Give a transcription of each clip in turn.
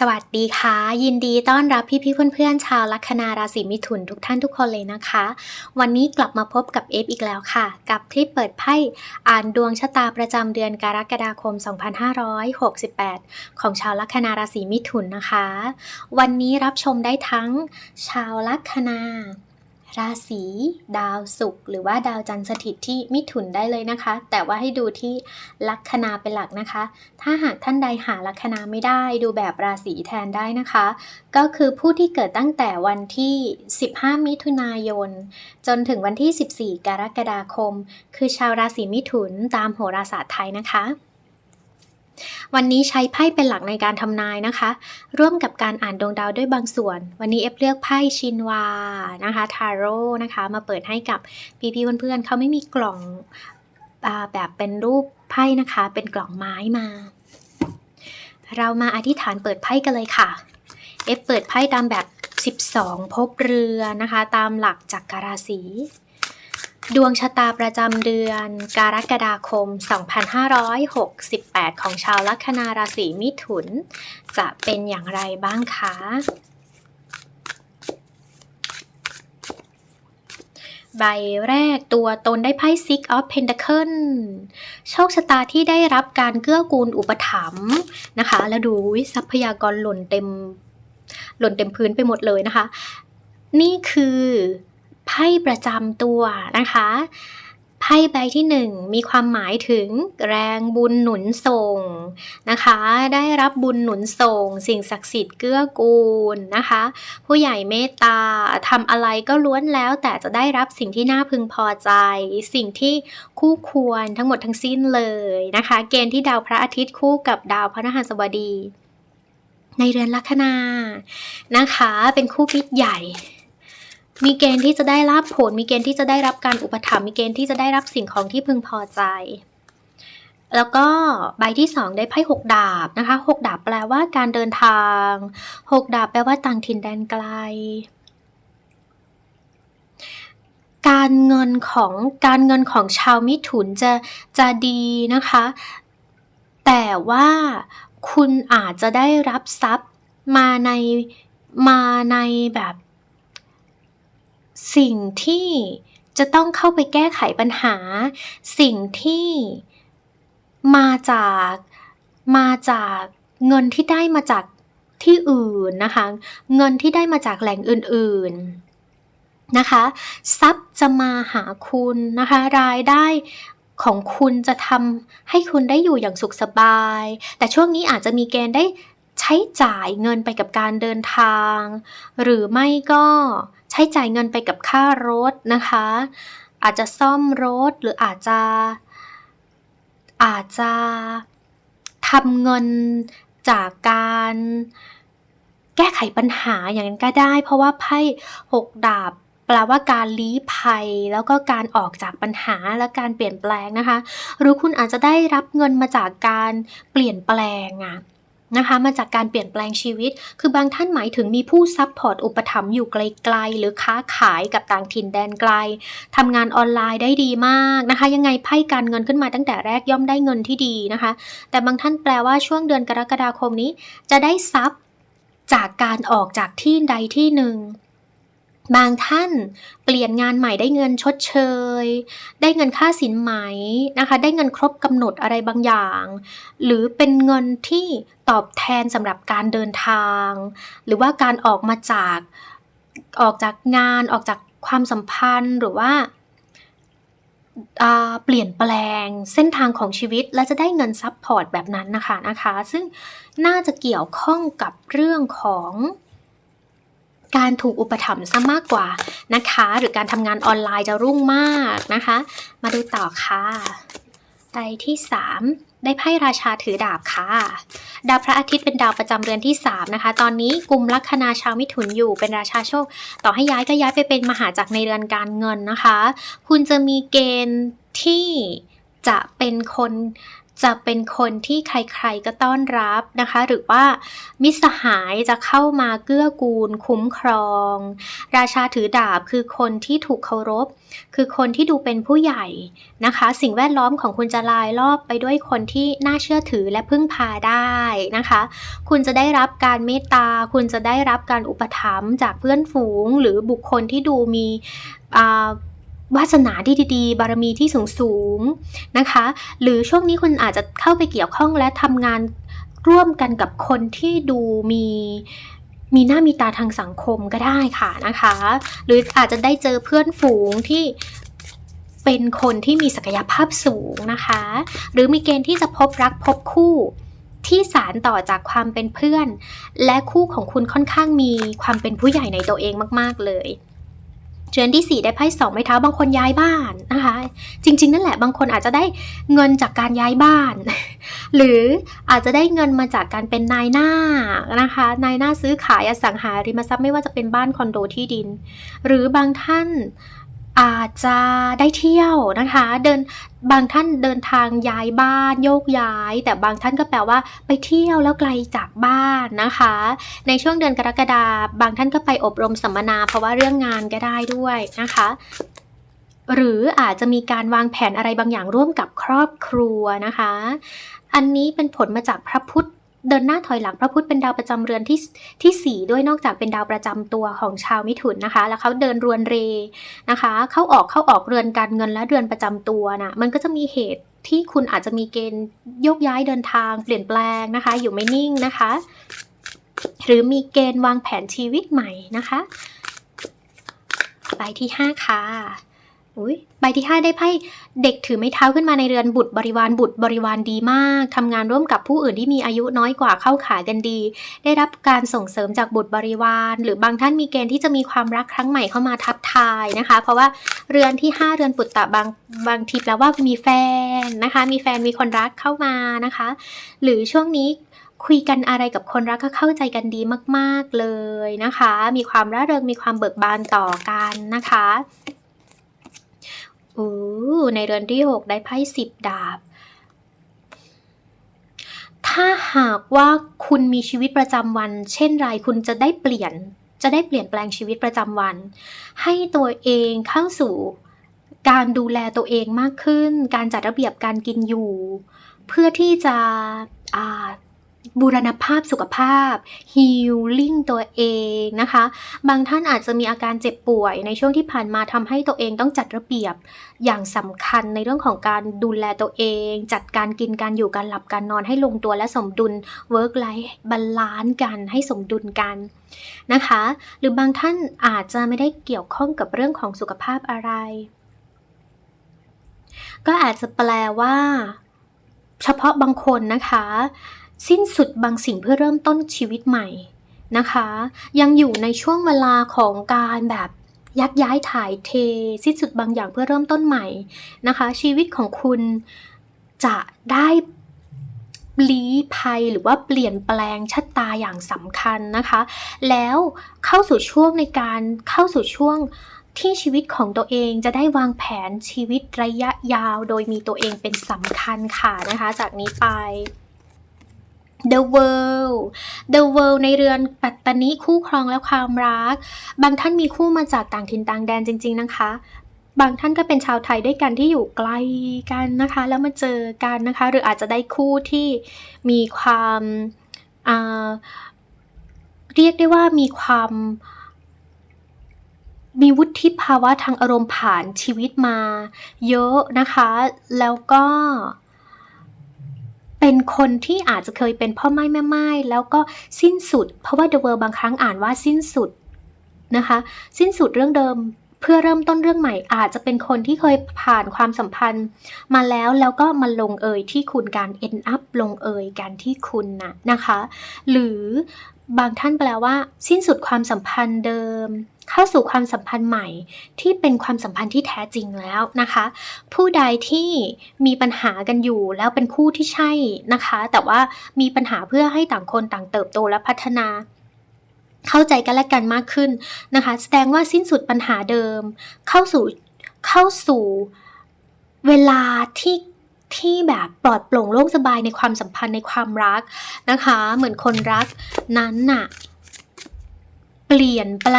สวัสดีค่ะ ยินดีต้อนรับพี่ๆเพื่อนๆชาวลัคนาราศีมิถุนทุกท่านทุกคนเลยนะคะ วันนี้กลับมาพบกับเอฟอีกแล้วค่ะ กับคลิปเปิดไพ่อ่านดวงชะตาประจำเดือนกรกฎาคม 2568 ของชาวลัคนาราศีมิถุนนะคะ วันนี้รับชมได้ทั้งชาวลัคนา ราศีดาวศุกร์หรือว่าดาวจันทร์สถิตที่มิถุนได้เลยนะคะ แต่ว่าให้ดูที่ลัคนาเป็นหลักนะคะ ถ้าหากท่านใดหาลัคนาไม่ได้ดูแบบราศีแทนได้นะคะ ก็คือผู้ที่เกิดตั้งแต่วันที่ 15 มิถุนายน จนถึงวันที่ 14 กรกฎาคม คือชาวราศีมิถุนตามโหราศาสตร์ไทยนะคะ วันนี้ใช้ไพ่เป็นหลักในการทำนายนะคะ ร่วมกับการอ่านดวงดาวด้วยบางส่วน วันนี้เอฟเลือกไพ่ชินวานะคะทาโร่นะคะ มาเปิดให้กับพี่ๆเพื่อนๆเขาไม่มีกล่องอแบบเป็นรูปไพ่นะคะ เป็นกล่องไม้มา เรามาอธิษฐานเปิดไพ่กันเลยค่ะเอฟเปิดไพ่ตามแบบ 12ภพเรือนะคะ ตามหลักจักรราศี ดวงชะตาประจำเดือน กรกฎาคม 2568 ของชาวลัคนาราศีมิถุน จะเป็นอย่างไรบ้างคะ ใบแรกตัวตนได้ไพ่ Six of Pentacle โชคชะตาที่ได้รับการเกื้อกูลอุปถัมภ์นะคะ แล้วดูวิทรัพยากรหล่นเต็ม หล่นเต็มพื้นไปหมดเลยนะคะ นี่คือ ไพ่ประจำตัวนะคะไพ่ใบที่หนึ่งมีความหมายถึงแรงบุญหนุนส่งนะคะ ได้รับบุญหนุนส่ง สิ่งศักดิ์สิทธิ์เกื้อกูลนะคะ ผู้ใหญ่เมตตาทำอะไรก็ล้วนแล้ว แต่จะได้รับสิ่งที่น่าพึงพอใจ สิ่งที่คู่ควรทั้งหมดทั้งสิ้นเลยนะคะ เกณฑ์ที่ดาวพระอาทิตย์คู่กับดาวพระนหัสบดี ในเรือนลัคนานะคะ เป็นคู่คิดใหญ่ มีเกณฑ์ที่จะได้รับผล มีเกณฑ์ที่จะได้รับการอุปถัมภ์มีเกณฑ์ที่จะได้รับสิ่งของที่พึงพอใจ แล้วก็ใบที่สองได้ไพ่หกดาบนะคะหกดาบแปลว่าการเดินทางหกดาบแปลว่าต่างถิ่นแดนไกล การเงินของการเงินของชาวมิถุนจะจะดีนะคะ แต่ว่าคุณอาจจะได้รับทรัพย์มาในมาในแบบ สิ่งที่จะต้องเข้าไปแก้ไขปัญหา สิ่งที่มาจากมาจากเงินที่ได้มาจากที่อื่นนะคะ เงินที่ได้มาจากแหล่งอื่นๆนะคะทรัพย์จะมาหาคุณนะคะ รายได้ของคุณจะทำให้คุณได้อยู่อย่างสุขสบาย แต่ช่วงนี้อาจจะมีเกณฑ์ได้ ใช้จ่ายเงินไปกับการเดินทาง หรือไม่ก็ใช้จ่ายเงินไปกับค่ารถนะคะ อาจจะซ่อมรถหรืออาจจะ อาจจะทำเงินจากการแก้ไขปัญหาอย่างนั้นก็ได้ เพราะว่าไพ่หกดาบแปลว่าการลี้ภัย แล้วก็การออกจากปัญหาและการเปลี่ยนแปลงนะคะ หรือคุณอาจจะได้รับเงินมาจากการเปลี่ยนแปลงอะ นะคะมาจากการเปลี่ยนแปลงชีวิต คือบางท่านหมายถึงมีผู้ซัพพอร์ตอุปถัมภ์อยู่ไกลๆ หรือค้าขายกับต่างถิ่นแดนไกลทำงานออนไลน์ได้ดีมากนะคะ ยังไงไพ่การเงินขึ้นมาตั้งแต่แรกย่อมได้เงินที่ดีนะคะ แต่บางท่านแปลว่าช่วงเดือนกรกฎาคมนี้ จะได้ทรัพย์จากการออกจากที่ใดที่หนึ่ง บางท่านเปลี่ยนงานใหม่ได้เงินชดเชย ได้เงินค่าสินไหมนะคะ ได้เงินครบกำหนดอะไรบางอย่าง หรือเป็นเงินที่ตอบแทนสำหรับการเดินทาง หรือว่าการออกมาจากออกจากงานออกจากความสัมพันธ์หรือว่าเปลี่ยนแปลงเส้นทางของชีวิตและจะได้เงินซับพอร์ตแบบนั้นนะคะนะคะ ซึ่งน่าจะเกี่ยวข้องกับเรื่องของ การถูกอุปถัมภ์ซะมากกว่านะคะ หรือการทำงานออนไลน์จะรุ่งมากนะคะ มาดูต่อค่ะใบที่ 3 ได้ไพ่ราชาถือดาบค่ะ ดาวพระอาทิตย์เป็นดาวประจำเรือนที่ 3 นะคะ ตอนนี้กลุ่มลัคนาชาวมิถุนอยู่เป็นราชาโชค ต่อให้ย้ายก็ย้ายไปเป็นมหาจักรในเรือนการเงินนะคะ คุณจะมีเกณฑ์ที่จะเป็นคน จะเป็นคนที่ใครๆก็ต้อนรับนะคะ หรือว่ามิสหายจะเข้ามาเกื้อกูล คุ้มครอง ราชาถือดาบคือคนที่ถูกเคารพ คือคนที่ดูเป็นผู้ใหญ่นะคะ สิ่งแวดล้อมของคุณจะลายรอบไปด้วยคนที่น่าเชื่อถือและพึ่งพาได้นะคะ คุณจะได้รับการเมตตา คุณจะได้รับการอุปถัมภ์จากเพื่อนฝูง หรือบุคคลที่ดูมีอ่า วาสนาที่ดีๆ บารมีที่สูงสูงๆนะคะ หรือช่วงนี้คุณอาจจะเข้าไปเกี่ยวข้องและทำงานร่วมกันกับคนที่ดูมีมีหน้ามีตาทางสังคมก็ได้ค่ะนะคะ หรืออาจจะได้เจอเพื่อนฝูงที่เป็นคนที่มีศักยภาพสูงนะคะ หรือมีเกณฑ์ที่จะพบรักพบคู่ที่สารต่อจากความเป็นเพื่อน และคู่ของคุณค่อนข้างมีความเป็นผู้ใหญ่ในตัวเองมาก ๆ เลย เดือนที่ 4 ได้ไพ่สองไม้เท้าบางคนย้ายบ้านนะคะ จริง ๆ นั่นแหละบางคนอาจจะได้เงินจากการย้ายบ้าน หรืออาจจะได้เงินมาจากการเป็นนายหน้านะคะนายหน้าซื้อขายอสังหาริมทรัพย์ไม่ว่าจะเป็นบ้านคอนโดที่ดิน หรือบางท่าน อาจจะได้เที่ยวนะคะ เดินบางท่านเดินทางย้ายบ้านโยกย้าย แต่บางท่านก็แปลว่าไปเที่ยวแล้วไกลจากบ้านนะคะ ในช่วงเดือนกรกฎาบางท่านก็ไปอบรมสัมมนา เพราะว่าเรื่องงานก็ได้ด้วยนะคะ หรืออาจจะมีการวางแผนอะไรบางอย่างร่วมกับครอบครัวนะคะ อันนี้เป็นผลมาจากพระพุทธ เดินหน้าถอยหลังพระพุธเป็นดาวประจำเรือนที่ที่4ด้วยนอกจากเป็นดาวประจำตัวของชาวมิถุนนะคะ แล้วเขาเดินรวนเรนะคะ เข้าออกเข้าออกเรือนการเงินและเรือนประจำตัวนะมันก็จะมีเหตุที่คุณอาจจะมีเกณฑ์โยกย้ายเดินทางเปลี่ยนแปลงนะคะ อยู่ไม่นิ่งนะคะ หรือมีเกณฑ์วางแผนชีวิตใหม่นะคะ ไปที่ 5 ค่ะ อุ้ยใบที่5ได้ไพ่เด็กถือไม้เท้าขึ้นมาในเรือนบุตรบริวารบุตรบริวารดีมากทำงานร่วมกับผู้อื่นที่มีอายุน้อยกว่าเข้าขายกันดี ได้รับการส่งเสริมจากบุตรบริวาร หรือบางท่านมีเกณฑ์ที่จะมีความรักครั้งใหม่เข้ามาทับทายนะคะ เพราะว่าเรือนที่ 5 เรือนปุตตะบางบางทีแปลว่ามีแฟนนะคะ มีแฟนมีคนรักเข้ามานะคะ หรือช่วงนี้คุยกันอะไรกับคนรักก็เข้าใจกันดีมาก ๆเลยนะคะ มีความร่าเริงมีความเบิกบานต่อกันนะคะ โอ้ในเรือนที่ 6 ได้ไพ่สิบดาบ ถ้าหากว่าคุณมีชีวิตประจำวัน เช่นไรคุณจะได้เปลี่ยน จะได้เปลี่ยนแปลงชีวิตประจำวัน ให้ตัวเองเข้าสู่การดูแลตัวเองมากขึ้น การจัดระเบียบการกินอยู่ เพื่อที่จะ บูรณภาพสุขภาพฮีลลิ่งตัวเองนะคะ บางท่านอาจจะมีอาการเจ็บป่วยในช่วงที่ผ่านมาทำให้ตัวเองต้องจัดระเบียบอย่างสำคัญในเรื่องของการดูแลตัวเอง จัดการกินการอยู่การหลับการนอนให้ลงตัวและสมดุล work life บาลานซ์กันให้สมดุลกันนะคะ หรือบางท่านอาจจะไม่ได้เกี่ยวข้องกับเรื่องของสุขภาพอะไร ก็อาจจะแปลว่า เฉพาะบางคนนะคะ สิ้นสุดบางสิ่งเพื่อเริ่มต้นชีวิตใหม่นะคะ ยังอยู่ในช่วงเวลาของการแบบยักย้ายถ่ายเท สิ้นสุดบางอย่างเพื่อเริ่มต้นใหม่นะคะ ชีวิตของคุณจะได้ลี้ภัยหรือว่าเปลี่ยนแปลงชะตาอย่างสำคัญนะคะ แล้วเข้าสู่ช่วงในการเข้าสู่ช่วงที่ชีวิตของตัวเองจะได้วางแผนชีวิตระยะยาว โดยมีตัวเองเป็นสำคัญค่ะนะคะ จากนี้ไป The World The World ในเรือนปัตตานีคู่ครองและความรัก บางท่านมีคู่มาจากต่างถิ่นต่างแดนจริง ๆ นะคะ บางท่านก็เป็นชาวไทยด้วยกันที่อยู่ไกลกันนะคะ แล้วมาเจอกันนะคะ หรืออาจจะได้คู่ที่มีความเรียกได้ว่ามีความมีวุฒิภาวะทางอารมณ์ผ่านชีวิตมาเยอะนะคะ แล้วก็ เป็นคนที่อาจจะเคยเป็นพ่อไม้แม่ไม้แล้วก็สิ้นสุด เพราะว่า The World บางครั้งอ่านว่าสิ้นสุดนะคะ สิ้นสุดเรื่องเดิมเพื่อเริ่มต้นเรื่องใหม่อาจจะเป็นคนที่เคยผ่านความสัมพันธ์ มาแล้วแล้วก็มาลงเอยที่คุณการ end up ลงเอยกันที่คุณนะนะคะ หรือ บางท่านแปลว่า สิ้นสุดความสัมพันธ์เดิม เข้าสู่ความสัมพันธ์ใหม่ ที่เป็นความสัมพันธ์ที่แท้จริงแล้วนะคะ ผู้ใดที่มีปัญหากันอยู่แล้วเป็นคู่ที่ใช่นะคะ แต่ว่ามีปัญหาเพื่อให้ต่างคนต่างเติบโตและพัฒนาเข้าใจกันและกันมากขึ้นนะคะ แสดงว่าสิ้นสุดปัญหาเดิม เข้าสู่เข้าสู่เวลาที่ ที่แบบปลอดโปร่งโล่งสบายในความสัมพันธ์ในความรักนะคะ เหมือนคนรักนั้นน่ะเปลี่ยนแปล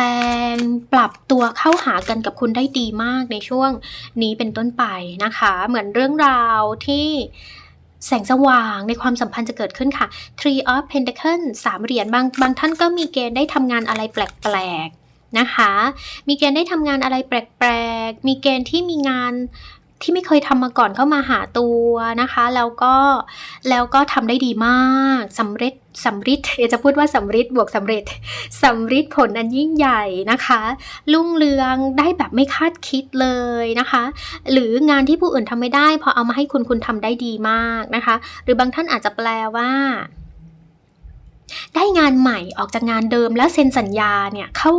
ง ปรับตัวเข้าหากันกับคุณได้ดีมากในช่วงนี้เป็นต้นไปนะคะ เหมือนเรื่องราวที่แสงสว่างในความสัมพันธ์จะเกิดขึ้นค่ะ Three of Pentacles สามเหรียญบางบางท่านก็มีเกณฑ์ได้ทำงานอะไรแปลกๆนะคะ มีเกณฑ์ได้ทำงานอะไรแปลกๆ มีเกณฑ์ที่มีงาน ที่ไม่เคยทำมาก่อนเข้ามาหาตัวนะคะ แล้วก็แล้วก็ทำได้ดีมากสำเร็จสำริดอยากจะพูดว่าสำริดบวกสำเร็จสำริดผลอันยิ่งใหญ่นะคะรุ่งเรืองได้แบบไม่คาดคิดเลยนะคะ หรืองานที่ผู้อื่นทำไม่ได้ พอเอามาให้คุณคุณทำได้ดีมากนะคะ หรือบางท่านอาจจะแปลว่า ได้งานใหม่ออกจากงานเดิมแล้วเซ็นสัญญาเนี่ยเข้า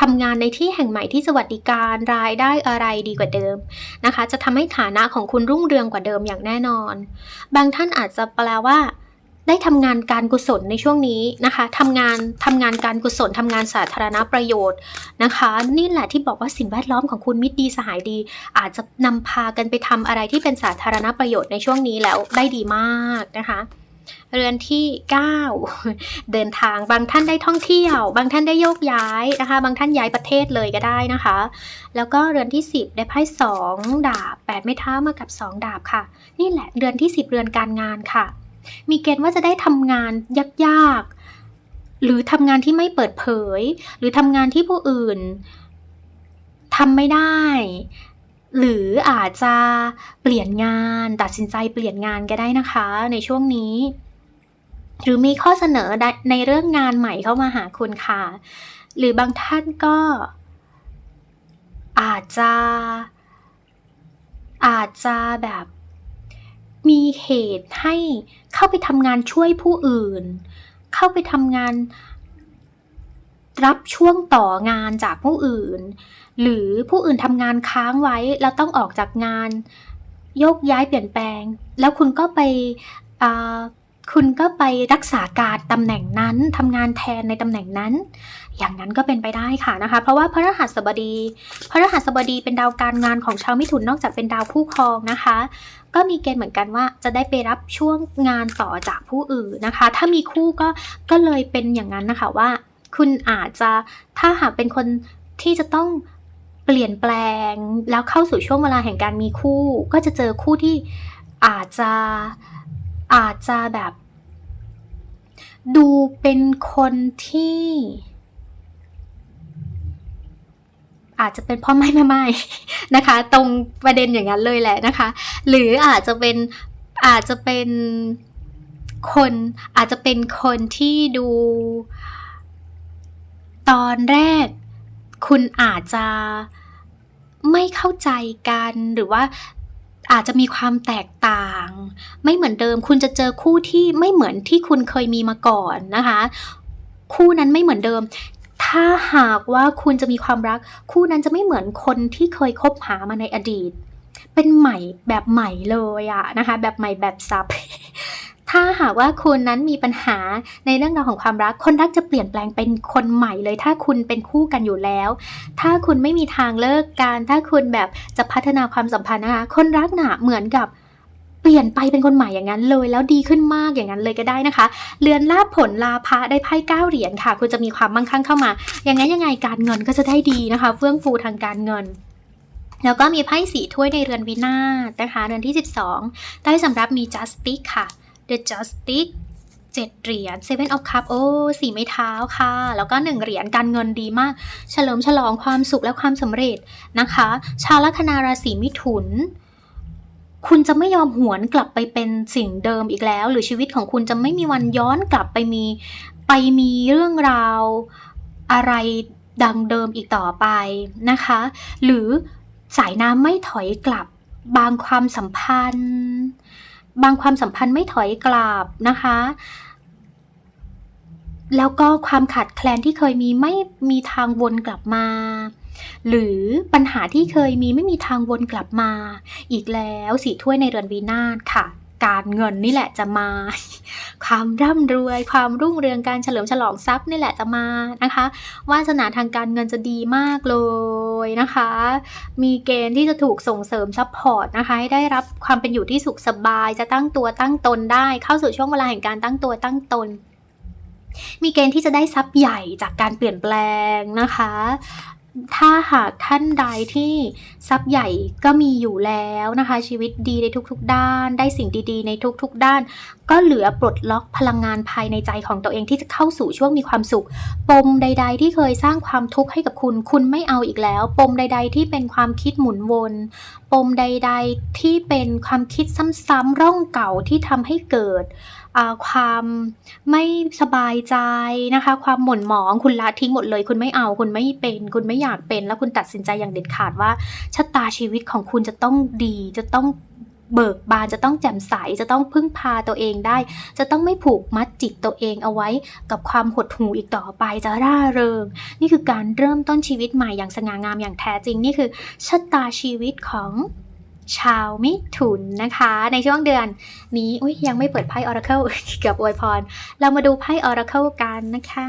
ทำงานในที่แห่งใหม่ที่สวัสดิการรายได้อะไรดีกว่าเดิมนะคะ จะทำให้ฐานะของคุณรุ่งเรืองกว่าเดิมอย่างแน่นอน บางท่านอาจจะแปลว่า ได้ทำงานการกุศลในช่วงนี้นะคะทำงานทำงานการกุศลทำงานสาธารณประโยชน์นะคะ นี่แหละที่บอกว่าสิ่งแวดล้อมของคุณมิตรดีสหายดี อาจจะนำพากันไปทำอะไรที่เป็นสาธารณประโยชน์ในช่วงนี้แล้วได้ดีมากนะคะ เรือนที่ 9 เดินทางบางท่านได้ท่องเที่ยว บางท่านได้โยกย้ายนะคะ บางท่านย้ายประเทศเลยก็ได้นะคะ แล้วก็เรือนที่ 10 ได้ไพ่2ดาบ8ไม้เท้ามากับ 2 ดาบค่ะ นี่แหละเรือนที่ 10 เรือนการงานค่ะ มีเกณฑ์ว่าจะได้ทำงานยากๆ หรือทำงานที่ไม่เปิดเผย หรือทำงานที่ผู้อื่นทำไม่ได้ หรืออาจจะเปลี่ยนงานตัดสินใจเปลี่ยนงานก็ได้นะคะในช่วงนี้ หรือมีข้อเสนอในเรื่องงานใหม่เข้ามาหาคุณค่ะ หรือบางท่านก็ อาจจะ อาจจะแบบมีเหตุให้เข้าไปทำงานช่วยผู้อื่น เข้าไปทำงานรับช่วงต่องานจากผู้อื่น หรือผู้อื่นทำงานค้างไว้แล้วต้องออกจากงาน โยกย้ายเปลี่ยนแปลง แล้วคุณก็ไปคุณก็ไปรักษาการตำแหน่งนั้นทำงานแทนในตำแหน่งนั้น อย่างนั้นก็เป็นไปได้ค่ะนะคะ เพราะว่าพระรหัสบดี พระรหัสบดีเป็นดาวการงานของชาวมิถุนนอกจากเป็นดาวผู้ครองนะคะ ก็มีเกณฑ์เหมือนกันว่าจะได้ไปรับช่วงงานต่อจากผู้อื่นนะคะ ถ้ามีคู่ก็ก็เลยเป็นอย่างนั้นนะคะว่า คุณอาจจะถ้าหากเป็นคนที่จะต้อง เปลี่ยนแปลงแล้วเข้าสู่ช่วงเวลาแห่งการมีคู่ ก็จะเจอคู่ที่อาจจะอาจจะแบบ ดูเป็นคนที่ อาจจะเป็นพ่อไม่แม่ไม่นะคะ ตรงประเด็นอย่างนั้นเลยแหละนะคะ หรืออาจจะเป็นอาจจะเป็นคนอาจจะเป็นคนที่ดู ตอนแรก คุณอาจจะ ไม่เข้าใจกันหรือว่าอาจจะมีความแตกต่าง ไม่เหมือนเดิม คุณจะเจอคู่ที่ไม่เหมือนที่คุณเคยมีมาก่อนนะคะ คู่นั้นไม่เหมือนเดิม ถ้าหากว่าคุณจะมีความรัก คู่นั้นจะไม่เหมือนคนที่เคยคบหามาในอดีต เป็นใหม่แบบใหม่เลยอะนะคะ แบบใหม่แบบซับ ถ้าหากว่าคุณนั้นมีปัญหาในเรื่องราวของความรัก คนรักจะเปลี่ยนแปลงเป็นคนใหม่เลย ถ้าคุณเป็นคู่กันอยู่แล้ว ถ้าคุณไม่มีทางเลิกกัน ถ้าคุณแบบจะพัฒนาความสัมพันธ์นะคะ คนรักหนาเหมือนกับเปลี่ยนไปเป็นคนใหม่อย่างนั้นเลย แล้วดีขึ้นมากอย่างนั้นเลยก็ได้นะคะ เรือนลาบผลลาภะได้ไพ่เก้าเหรียญค่ะ คุณจะมีความมั่งคั่งเข้ามา อย่างนั้นยังไงการเงินก็จะได้ดีนะคะ เฟื่องฟูทางการเงินแล้วก็มีไพ่สีถ้วยในเรือนวินาศนะคะ เรือนที่ 12 ได้สำหรับมี justice ค่ะ the justice เจ็ดเหรียญ seven of cup โอ้สี่ไม้เท้าค่ะ แล้วก็หนึ่งเหรียญการเงินดีมาก เฉลิมฉลองความสุขและความสำเร็จนะคะ ชาวลัคนาราศีมิถุน คุณจะไม่ยอมหวนกลับไปเป็นสิ่งเดิมอีกแล้ว หรือชีวิตของคุณจะไม่มีวันย้อนกลับไปมีไปมีเรื่องราวอะไรดังเดิมอีกต่อไปนะคะ หรือสายน้ำไม่ถอยกลับบางความสัมพันธ์ บางความสัมพันธ์ไม่ถอยกลับนะคะ แล้วก็ความขัดแคลนที่เคยมีไม่มีทางวนกลับมา หรือปัญหาที่เคยมีไม่มีทางวนกลับมา อีกแล้วสีถ้วยในเรือนวีนาศค่ะ การเงินนี่แหละจะมา ความร่ำรวย ความรุ่งเรืองการเฉลิมฉลองทรัพย์นี่แหละจะมานะคะวาสนาทางการเงินจะดีมากเลยนะคะ มีเกณฑ์ที่จะถูกส่งเสริมซัพพอร์ตนะคะให้ได้รับความเป็นอยู่ที่สุขสบาย จะตั้งตัวตั้งตนได้ เข้าสู่ช่วงเวลาแห่งการตั้งตัวตั้งตนมีเกณฑ์ที่จะได้ทรัพย์ใหญ่จากการเปลี่ยนแปลงนะคะ ถ้าหากท่านใดที่ทรัพย์ใหญ่ก็มีอยู่แล้วนะคะ ชีวิตดีในทุกๆ ด้าน ได้สิ่งดีๆ ในทุกๆ ด้าน ก็เหลือปลดล็อกพลังงานภายในใจของตัวเองที่จะเข้าสู่ช่วงมีความสุข ปมใด ๆ ที่เคยสร้างความทุกข์ให้กับคุณ คุณไม่เอาอีกแล้ว ปมใด ๆ ที่เป็นความคิดหมุนวน ปมใด ๆ ที่เป็นความคิดซ้ำๆร่องเก่าที่ทำให้เกิด ความไม่สบายใจนะคะ ความหม่นหมองคุณละทิ้งหมดเลย คุณไม่เอาคุณไม่เป็น คุณไม่อยากเป็น แล้วคุณตัดสินใจอย่างเด็ดขาดว่าชะตาชีวิตของคุณจะต้องดีจะต้องเบิกบานจะต้องแจ่มใสจะต้องพึ่งพาตัวเองได้ จะต้องไม่ผูกมัดจิตตัวเองเอาไว้ กับความหดหู่อีกต่อไปจะร่าเริง นี่คือการเริ่มต้นชีวิตใหม่อย่างสง่างามอย่างแท้จริง นี่คือชะตาชีวิตของ ชาวมิถุนนะคะ ในช่วงเดือนนี้อุยยังไม่เปิดไพ่ Oracle เกับอวยพร เรามาดูไพ่ Oracle กันนะคะ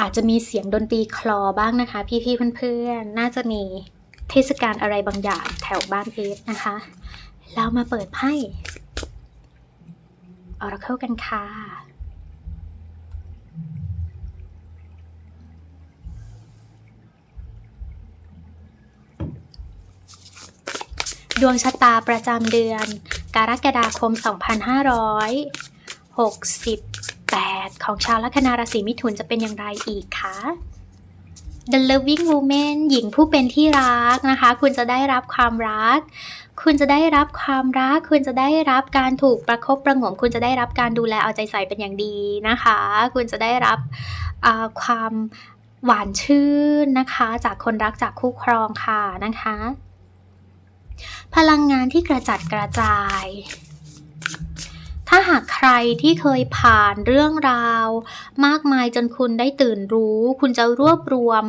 อาจจะมีเสียงดนตรีคลอบ้างนะคะ พี่ๆเพื่อนๆ น่าจะมีเทศกาลอะไรบางอย่างแถวบ้านเอฟนะคะ เรามาเปิดไพ่ Oracle กันค่ะ ดวงชะตาประจำเดือน กรกฎาคม 2568 ของชาวลัคนาราศีมิถุนจะเป็นอย่างไรอีกคะ The Loving Woman หญิงผู้เป็นที่รักนะคะ คุณจะได้รับความรัก คุณจะได้รับความรัก คุณจะได้รับการถูกประคบประงม คุณจะได้รับการดูแลเอาใจใส่เป็นอย่างดีนะคะ คุณจะได้รับความหวานชื่นนะคะ จากคนรักจากคู่ครองค่ะนะคะ พลังงานที่กระจัดกระจาย ถ้าหากใครที่เคยผ่านเรื่องราว มากมายจนคุณได้ตื่นรู้ คุณจะรวบรวม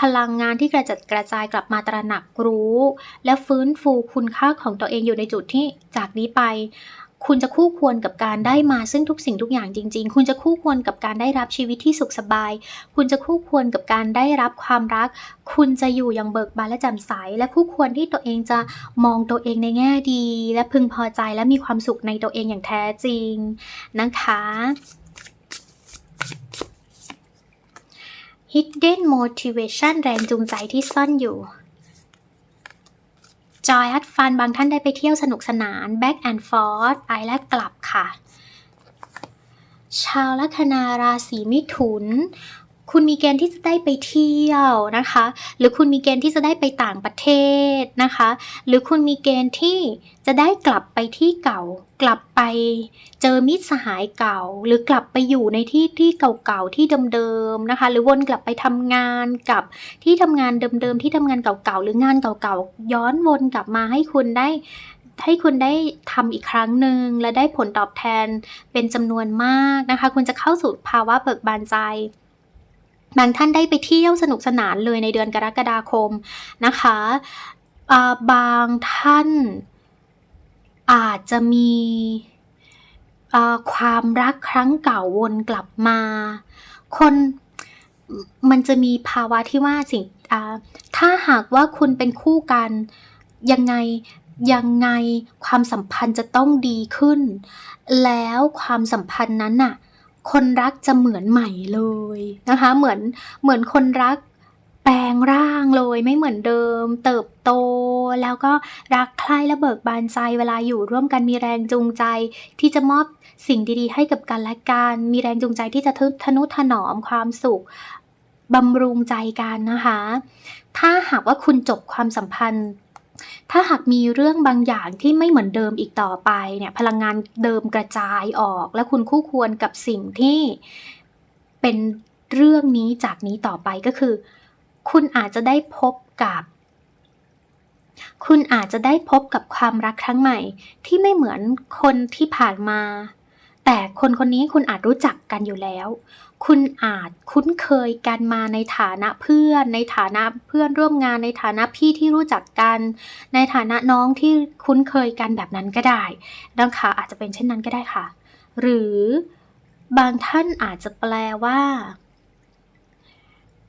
พลังงานที่กระจัดกระจายกลับมาตระหนักรู้ และฟื้นฟูคุณค่าของตัวเองอยู่ในจุดที่จากนี้ไป คุณจะคู่ควรกับการได้มาซึ่งทุกสิ่งทุกอย่างจริง ๆ คุณจะคู่ควรกับการได้รับชีวิตที่สุขสบาย คุณจะคู่ควรกับการได้รับความรัก คุณจะอยู่อย่างเบิกบานและแจ่มใส และคู่ควรที่ตัวเองจะมองตัวเองในแง่ดี และพึงพอใจและมีความสุขในตัวเองอย่างแท้จริงนะคะ Hidden motivation แรงจูงใจที่ซ่อนอยู่ Joy at fun บางท่านได้ไปเที่ยวสนุกสนาน back and forth ไปและกลับค่ะ ชาวลัคนาราศีมิถุน คุณมีเกณฑ์ที่จะได้ไปเที่ยวนะคะ หรือคุณมีเกณฑ์ที่จะได้ไปต่างประเทศนะคะ หรือคุณมีเกณฑ์ที่จะได้กลับไปที่เก่า กลับไปเจอมิตรสหายเก่า หรือกลับไปอยู่ในที่ที่เก่าๆที่เดิมๆนะคะ หรือวนกลับไปทำงานกับที่ทำงานเดิมๆที่ทำงานเก่าๆหรืองานเก่าๆย้อนวนกลับมาให้คุณได้ให้คุณได้ทำอีกครั้งหนึ่งและได้ผลตอบแทนเป็นจำนวนมากนะคะ คุณจะเข้าสู่ภาวะเบิกบานใจ บางท่านได้ไปเที่ยวสนุกสนานเลยในเดือนกรกฎาคมนะคะาบางท่านอาจจะมีความรักครั้งเก่าวนกลับมา คนมันจะมีภาวะที่ว่าสิ่งถ้าหากว่าคุณเป็นคู่กันยังไงยังไงความสัมพันธ์จะต้องดีขึ้น แล้วความสัมพันธ์นั้นน่ะ คนรักจะเหมือนใหม่เลยนะคะ เหมือนเหมือนคนรักแปลงร่างเลยไม่เหมือนเดิม เติบโต แล้วก็รักใคร่และเบิกบานใจเวลาอยู่ร่วมกันมีแรงจูงใจ ที่จะมอบสิ่งดีๆ ให้กับกันและกันมีแรงจูงใจที่จะทึบทนุถนอมความสุขบำรุงใจกันนะคะ ถ้าหากว่าคุณจบความสัมพันธ์ ถ้าหากมีเรื่องบางอย่างที่ไม่เหมือนเดิมอีกต่อไปเนี่ย พลังงานเดิมกระจายออก และคุณคู่ควรกับสิ่งที่เป็นเรื่องนี้จากนี้ต่อไปก็คือ คุณอาจจะได้พบกับ คุณอาจจะได้พบกับความรักครั้งใหม่ ที่ไม่เหมือนคนที่ผ่านมา แต่คนคนนี้คุณอาจรู้จักกันอยู่แล้ว คุณอาจคุ้นเคยกันมาในฐานะเพื่อน ในฐานะเพื่อนร่วมงานในฐานะพี่ที่รู้จักกัน ในฐานะน้องที่คุ้นเคยกันแบบนั้นก็ได้นะคะอาจจะเป็นเช่นนั้นก็ได้ค่ะ หรือบางท่านอาจจะแปลว่า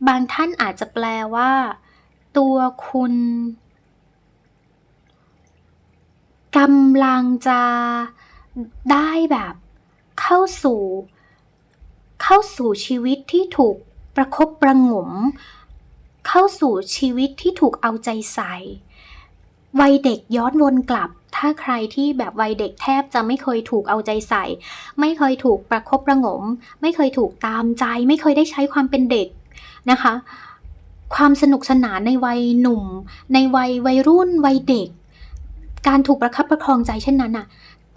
บางท่านอาจจะแปลว่า ตัวคุณกำลังจะได้แบบ เข้าสู่ เข้าสู่ชีวิตที่ถูกประคบประงม เข้าสู่ชีวิตที่ถูกเอาใจใส่ วัยเด็กย้อนวนกลับ ถ้าใครที่แบบวัยเด็กแทบจะไม่เคยถูกเอาใจใส่ ไม่เคยถูกประคบประงม ไม่เคยถูกตามใจ ไม่เคยได้ใช้ความเป็นเด็กนะคะ ความสนุกสนานในวัยหนุ่ม ในวัยวัยรุ่นวัยเด็ก การถูกประคับประคองใจเช่นนั้นอะ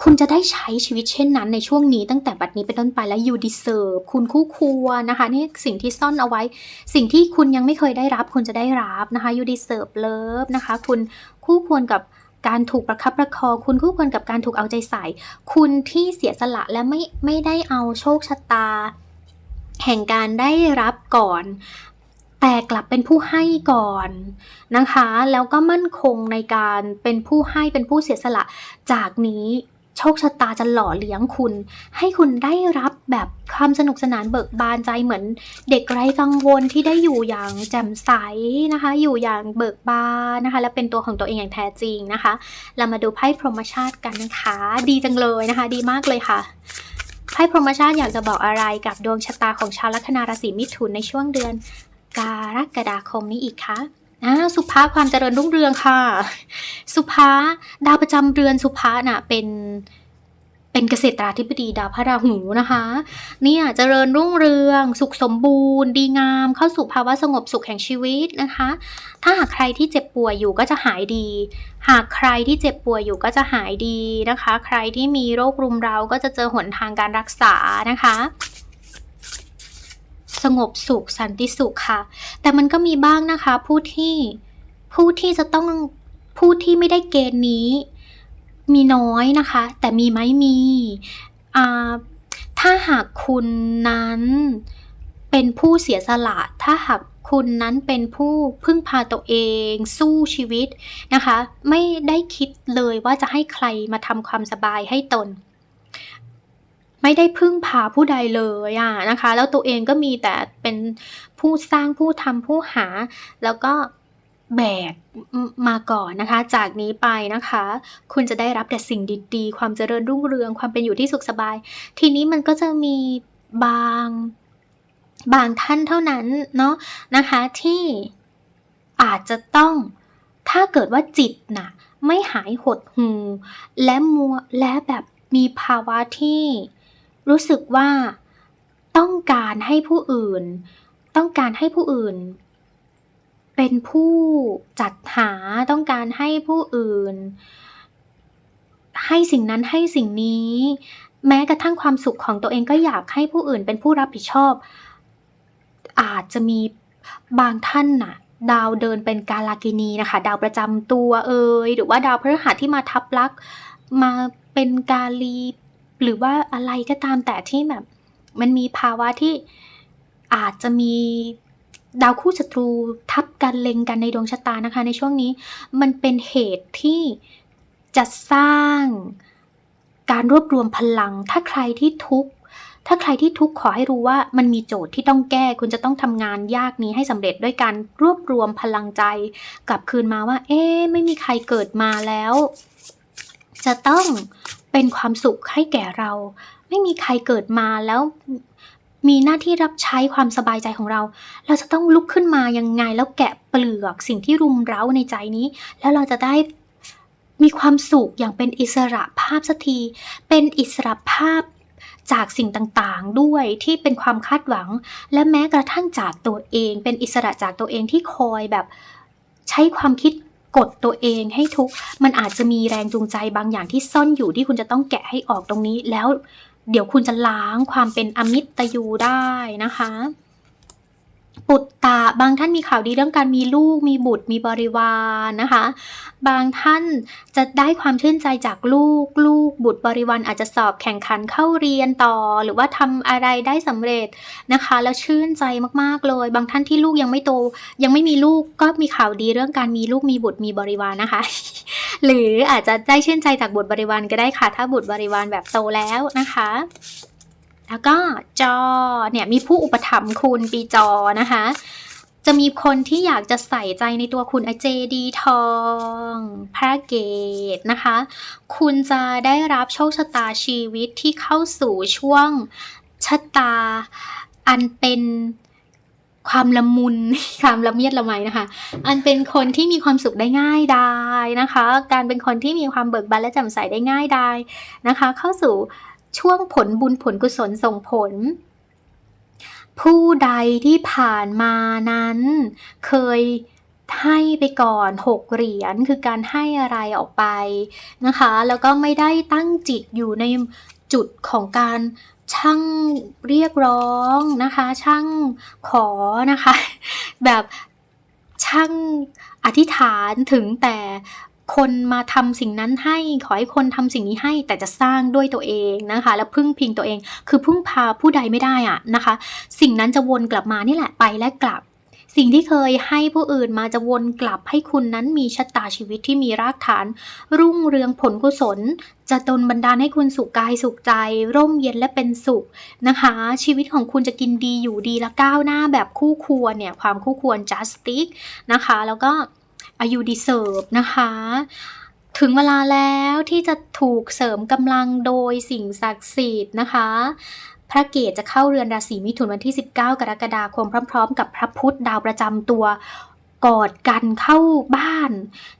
คุณจะได้ใช้ชีวิตเช่นนั้นในช่วงนี้ตั้งแต่บัดนี้เป็นต้นไปและ you deserve คุณคู่ควรนะคะ นี่สิ่งที่ซ่อนเอาไว้ สิ่งที่คุณยังไม่เคยได้รับ คุณจะได้รับนะคะ you deserve love นะคะ คุณคู่ควรกับการถูกประคับประคองคุณคู่ควรกับการถูกเอาใจใส่ คุณที่เสียสละและไม่ไม่ได้เอาโชคชะตา แห่งการได้รับก่อน แต่กลับเป็นผู้ให้ก่อนนะคะ แล้วก็มั่นคงในการเป็นผู้ให้เป็นผู้เสียสละจากนี้ โชคชะตาจะหล่อเลี้ยงคุณ ให้คุณได้รับแบบความสนุกสนานเบิกบานใจเหมือนเด็กไร้กังวลที่ได้อยู่อย่างแจ่มใสนะคะ อยู่อย่างเบิกบานนะคะ และเป็นตัวของตัวเองอย่างแท้จริงนะคะ เรามาดูไพ่พรหมชาติกันนะคะ ดีจังเลยนะคะ ดีมากเลยค่ะไพ่พรหมชาติอยากจะบอกอะไรกับดวงชะตาของชาวลัคนาราศีมิถุนในช่วงเดือนกรกฎาคมนี้อีกคะ อ่าสุภาความเจริญรุ่งเรืองค่ะ สุภาดาวประจำเรือนสุภาน่ะเป็นเป็นเกษตราธิบดีดาวพระราหูนะคะ เนี่ยเจริญรุ่งเรือง สุขสมบูรณ์ ดีงาม เข้าสู่ภาวะสงบสุขแห่งชีวิตนะคะ ถ้าหากใครที่เจ็บป่วยอยู่ก็จะหายดี หากใครที่เจ็บป่วยอยู่ก็จะหายดีนะคะ ใครที่มีโรครุมเร้าก็จะเจอหนทางการรักษานะคะ สงบสุขสันติสุขค่ะ แต่มันก็มีบ้างนะคะ ผู้ที่ผู้ที่จะต้องผู้ที่ไม่ได้เกณฑ์นี้ มีน้อยนะคะ แต่มีไหมมีถ้าหากคุณนั้นเป็นผู้เสียสละ ถ้าหากคุณนั้นเป็นผู้พึ่งพาตัวเอง สู้ชีวิตนะคะ ไม่ได้คิดเลยว่าจะให้ใครมาทำความสบายให้ตน ไม่ได้พึ่งพาผู้ใดเลยอะนะคะ แล้วตัวเองก็มีแต่เป็นผู้สร้างผู้ทำผู้หา แล้วก็แบกมาก่อนนะคะ จากนี้ไปนะคะ คุณจะได้รับแต่สิ่งดีๆ ความเจริญรุ่งเรืองความเป็นอยู่ที่สุขสบาย ทีนี้มันก็จะมีบางบางท่านเท่านั้นเนาะนะคะที่อาจจะต้องถ้าเกิดว่าจิตน่ะไม่หายหดหูและมัวและแบบมีภาวะที่ รู้สึกว่าต้องการให้ผู้อื่น ต้องการให้ผู้อื่น เป็นผู้จัดหาต้องการให้ผู้อื่น ให้สิ่งนั้นให้สิ่งนี้ แม้กระทั่งความสุขของตัวเองก็อยากให้ผู้อื่นเป็นผู้รับผิดชอบ อาจจะมีบางท่านน่ะดาวเดินเป็นกาลากินีนะคะ ดาวประจำตัวเอ่ยหรือว่าดาวพฤหัสที่มาทับลักมาเป็นกาลี หรือว่าอะไรก็ตามแต่ที่แบบ มันมีภาวะที่อาจจะมีดาวคู่ศัตรูทับกันเล็งกันในดวงชะตานะคะ ในช่วงนี้มันเป็นเหตุที่จะสร้างการรวบรวมพลัง ถ้าใครที่ทุกข์ถ้าใครที่ทุกข์ขอให้รู้ว่ามันมีโจทย์ที่ต้องแก้ คุณจะต้องทำงานยากนี้ให้สำเร็จด้วยการรวบรวมพลังใจ กลับคืนมาว่า เอ๊ไม่มีใครเกิดมาแล้ว จะต้องเป็นความสุขให้แก่เรา ไม่มีใครเกิดมาแล้วมีหน้าที่รับใช้ความสบายใจของเรา เราจะต้องลุกขึ้นมายังไงแล้วแกะเปลือกสิ่งที่รุมเร้าในใจนี้ แล้วเราจะได้มีความสุขอย่างเป็นอิสระภาพสักที เป็นอิสระภาพจากสิ่งต่างๆ ด้วยที่เป็นความคาดหวัง และแม้กระทั่งจากตัวเอง เป็นอิสระจากตัวเองที่คอยแบบใช้ความคิด กดตัวเองให้ทุกมันอาจจะมีแรงจูงใจบางอย่างที่ซ่อนอยู่ที่คุณจะต้องแกะให้ออกตรงนี้แล้ว เดี๋ยวคุณจะล้างความเป็นอมิตรยูได้นะคะ ปุตตะบางท่านมีข่าวดีเรื่องการมีลูกมีบุตรมีบริวารนะคะ บางท่านจะได้ความชื่นใจจากลูกลูกบุตรบริวารอาจจะสอบแข่งขันเข้าเรียนต่อ หรือว่าทำอะไรได้สำเร็จนะคะ แล้วชื่นใจมากๆเลย บางท่านที่ลูกยังไม่โต ยังไม่มีลูกก็มีข่าวดีเรื่องการมีลูกมีบุตรมีบริวารนะคะ หรืออาจจะได้ชื่นใจจากบุตรบริวารก็ได้ค่ะ ถ้าบุตรบริวารแบบโตแล้วนะคะ แล้วก็จอเนี่ยมีผู้อุปถัมภ์คุณปีจอนะคะ จะมีคนที่อยากจะใส่ใจในตัวคุณอเจดีทองพระเกตนะคะ คุณจะได้รับโชคชะตาชีวิตที่เข้าสู่ช่วงชะตาอันเป็นความละมุนความละเมียดละไมนะคะ อันเป็นคนที่มีความสุขได้ง่ายดายนะคะ การเป็นคนที่มีความเบิกบานและแจ่มใสได้ง่ายดายนะคะ เข้าสู่ ช่วงผลบุญผลกุศลส่งผล ผู้ใดที่ผ่านมานั้น เคยให้ไปก่อนหกเหรียญคือการให้อะไรออกไปนะคะ แล้วก็ไม่ได้ตั้งจิตอยู่ในจุดของการช่างเรียกร้องนะคะ ช่างขอนะคะ แบบช่างอธิษฐานถึงแต่ คนมาทำสิ่งนั้นให้ขอให้คนทำสิ่งนี้ให้แต่จะสร้างด้วยตัวเองนะคะ แล้วพึ่งพิงตัวเอง คือพึ่งพาผู้ใดไม่ได้อะนะคะ สิ่งนั้นจะวนกลับมานี่แหละไปและกลับ สิ่งที่เคยให้ผู้อื่นมาจะวนกลับให้คุณนั้นมีชะตาชีวิตที่มีรากฐาน รุ่งเรืองผลกุศล จะดลบันดาลให้คุณสุขกายสุขใจ ร่มเย็นและเป็นสุขนะคะ ชีวิตของคุณจะกินดีอยู่ดีและก้าวหน้าแบบคู่ควรเนี่ยความคู่ควร justice นะคะ แล้วก็ อายุ deserve นะคะ ถึงเวลาแล้วที่จะถูกเสริมกำลังโดยสิ่งศักดิ์สิทธิ์นะคะ พระเกศจะเข้าเรือนราศีมิถุนวันที่ 19 กรกฎาคมพร้อมๆ กับพระพุธดาวประจำตัวกอดกันเข้าบ้าน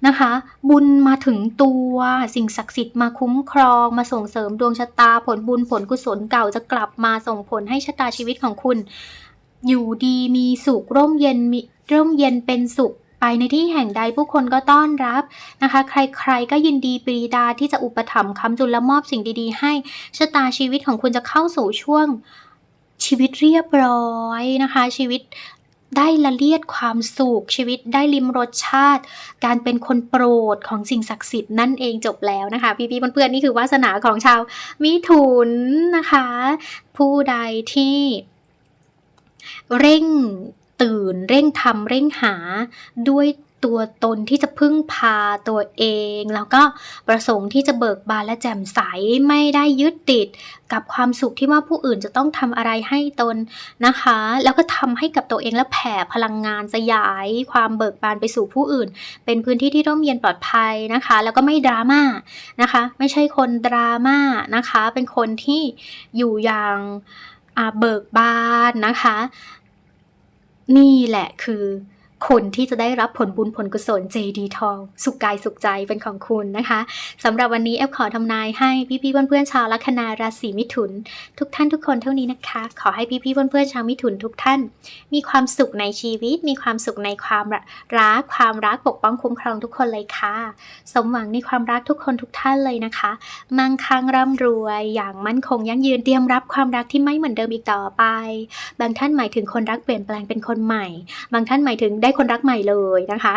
นะคะ บุญมาถึงตัวสิ่งศักดิ์สิทธิ์มาคุ้มครองมาส่งเสริมดวงชะตาผลบุญผลกุศลเก่าจะกลับมาส่งผลให้ชะตาชีวิตของคุณ อยู่ดีมีสุขร่มเย็นมีร่มเย็นเป็นสุข ไปในที่แห่งใดผู้คนก็ต้อนรับนะคะ ใครๆก็ยินดีปรีดาที่จะอุปถัมภ์คำจุลและมอบสิ่งดีๆ ให้ชะตาชีวิตของคุณจะเข้าสู่ช่วงชีวิตเรียบร้อยนะคะ ชีวิตได้ละเลียดความสุขชีวิตได้ลิมรสชาติ การเป็นคนโปรดของสิ่งศักดิ์สิทธิ์นั่นเองจบแล้วนะคะ พี่ๆเพื่อนๆนี่คือวาสนาของชาวมิถุนนะคะ ผู้ใดที่เร่ง ตื่นเร่งทำเร่งหาด้วยตัวตนที่จะพึ่งพาตัวเอง แล้วก็ประสงค์ที่จะเบิกบานและแจ่มใสไม่ได้ยึดติด กับความสุขที่ว่าผู้อื่นจะต้องทำอะไรให้ตนนะคะ แล้วก็ทำให้กับตัวเองและแผ่พลังงานสยาย ความเบิกบานไปสู่ผู้อื่น เป็นพื้นที่ที่ร่มเย็นปลอดภัยนะคะ แล้วก็ไม่ดราม่านะคะ ไม่ใช่คนดราม่านะคะ เป็นคนที่อยู่อย่างเบิกบานนะคะ นี่แหละคือ คนที่จะได้รับผลบุญผลกุศลเจดีทอง สุขกายสุขใจเป็นของคุณนะคะสำหรับวันนี้แอฟขอทำนายให้พี่ๆเพื่อนๆชาวลัคนาราศีมิถุน ทุกท่านทุกคนเท่านี้นะคะ ขอให้พี่ๆเพื่อนๆชาวมิถุนทุกท่าน มีความสุขในชีวิต มีความสุขในความรักความรักปกป้องคุ้มครองทุกคนเลยค่ะ สมหวังในความรักทุกคนทุกท่านเลยนะคะ มั่งคั่งร่ำรวยอย่างมั่นคงยั่งยืนเตรียมรับความรักที่ไม่เหมือนเดิมอีกต่อไป บางท่านหมายถึงคนรักเปลี่ยนแปลงเป็นคนใหม่ บางท่านหมายถึงได้คนรักใหม่เลยนะคะ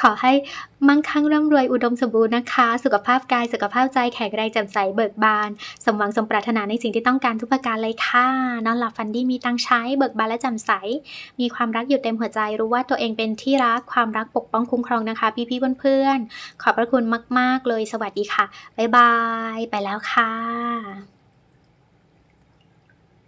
ขอให้มั่งคั่งร่ำรวยอุดมสมบูรณ์นะคะ สุขภาพกายสุขภาพใจแข็งแรงแจ่มใสเบิกบาน สมหวังสมปรารถนาในสิ่งที่ต้องการทุกประการเลยค่ะ นอนหลับฝันดีมีตังใช้เบิกบานและแจ่มใส มีความรักอยู่เต็มหัวใจรู้ว่าตัวเองเป็นที่รักความรักปกป้องคุ้มครองนะคะ พี่ๆเพื่อนๆขอบพระคุณมาก ๆเลยสวัสดีค่ะบ๊ายบาย ไปแล้วค่ะ